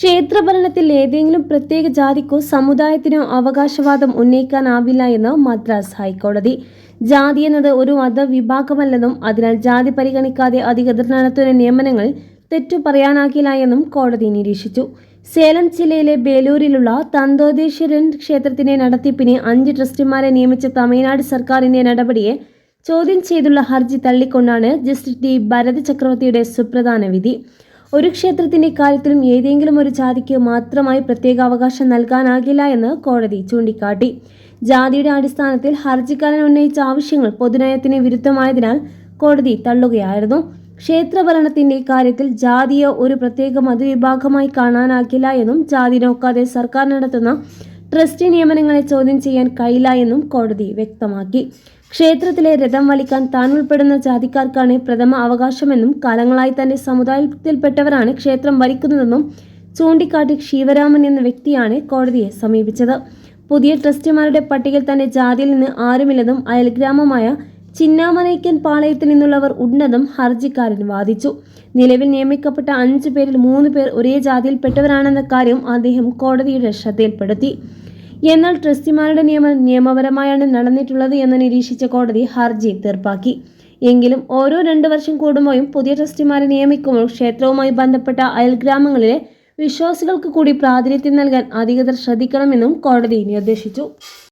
ക്ഷേത്രഭരണത്തിൽ ഏതെങ്കിലും പ്രത്യേക ജാതിക്കോ സമുദായത്തിനോ അവകാശവാദം ഉന്നയിക്കാനാവില്ല എന്ന് മദ്രാസ് ഹൈക്കോടതി. ജാതി എന്നത് ഒരു മതവിഭാഗമല്ലെന്നും അതിനാൽ ജാതി പരിഗണിക്കാതെ അധികൃതർ നടത്തുന്ന നിയമനങ്ങൾ തെറ്റു പറയാനാകില്ല എന്നും കോടതി നിരീക്ഷിച്ചു. സേലം ജില്ലയിലെ ബേലൂരിലുള്ള തന്തോദേശ്വരൻ ക്ഷേത്രത്തിന്റെ നടത്തിപ്പിന് അഞ്ച് ട്രസ്റ്റിമാരെ നിയമിച്ച തമിഴ്നാട് സർക്കാരിന്റെ നടപടിയെ ചോദ്യം ചെയ്തുള്ള ഹർജി തള്ളിക്കൊണ്ടാണ് ജസ്റ്റിസ് ടി. ഭരത് ചക്രവർത്തിയുടെ സുപ്രധാന വിധി. ഒരു ക്ഷേത്രത്തിന്റെ കാര്യത്തിലും ഏതെങ്കിലും ഒരു ജാതിക്ക് മാത്രമായി പ്രത്യേക അവകാശം നൽകാനാകില്ല എന്ന് കോടതി ചൂണ്ടിക്കാട്ടി. ജാതിയുടെ അടിസ്ഥാനത്തിൽ ഹർജിക്കാരൻ ഉന്നയിച്ച ആവശ്യങ്ങൾ പൊതുനയത്തിന് വിരുദ്ധമായതിനാൽ കോടതി തള്ളുകയായിരുന്നു. ക്ഷേത്രഭരണത്തിന്റെ കാര്യത്തിൽ ജാതിയെ ഒരു പ്രത്യേക മതവിഭാഗമായി കാണാനാകില്ല എന്നും ജാതി നോക്കാതെ സർക്കാർ നടത്തുന്ന ട്രസ്റ്റി നിയമനങ്ങളെ ചോദ്യം ചെയ്യാൻ കഴിയില്ല എന്നും കോടതി വ്യക്തമാക്കി. ക്ഷേത്രത്തിലെ രഥം വലിക്കാൻ താൻ ഉൾപ്പെടുന്ന ജാതിക്കാർക്കാണ് പ്രഥമ അവകാശമെന്നും കാലങ്ങളായി തന്റെ സമുദായത്തിൽപ്പെട്ടവരാണ് ക്ഷേത്രം വലിക്കുന്നതെന്നും ചൂണ്ടിക്കാട്ടി ശിവരാമൻ എന്ന വ്യക്തിയാണ് കോടതിയെ സമീപിച്ചത്. പുതിയ ട്രസ്റ്റിമാരുടെ പട്ടികയിൽ തന്റെ ജാതിയിൽ നിന്ന് ആരുമില്ലെന്നും അയൽഗ്രാമമായ ചിന്നാമനയ്ക്കൻ പാളയത്തിൽ നിന്നുള്ളവർ ഉണ്ടെന്നും ഹർജിക്കാരൻ വാദിച്ചു. നിലവിൽ നിയമിക്കപ്പെട്ട അഞ്ചു പേരിൽ മൂന്ന് പേർ ഒരേ ജാതിയിൽപ്പെട്ടവരാണെന്ന കാര്യം അദ്ദേഹം കോടതിയുടെ ശ്രദ്ധയിൽപ്പെടുത്തി. എന്നാൽ ട്രസ്റ്റിമാരുടെ നിയമനം നിയമപരമായാണ് നടന്നിട്ടുള്ളത് എന്ന് നിരീക്ഷിച്ച കോടതി ഹർജി തീർപ്പാക്കി. എങ്കിലും ഓരോ രണ്ട് വർഷം കൂടുമ്പോഴും പുതിയ ട്രസ്റ്റിമാരെ നിയമിക്കുമ്പോൾ ക്ഷേത്രവുമായി ബന്ധപ്പെട്ട അയൽഗ്രാമങ്ങളിലെ വിശ്വാസികൾക്ക് കൂടി പ്രാതിനിധ്യം നൽകാൻ അധികൃതർ ശ്രദ്ധിക്കണമെന്നും കോടതി നിർദ്ദേശിച്ചു.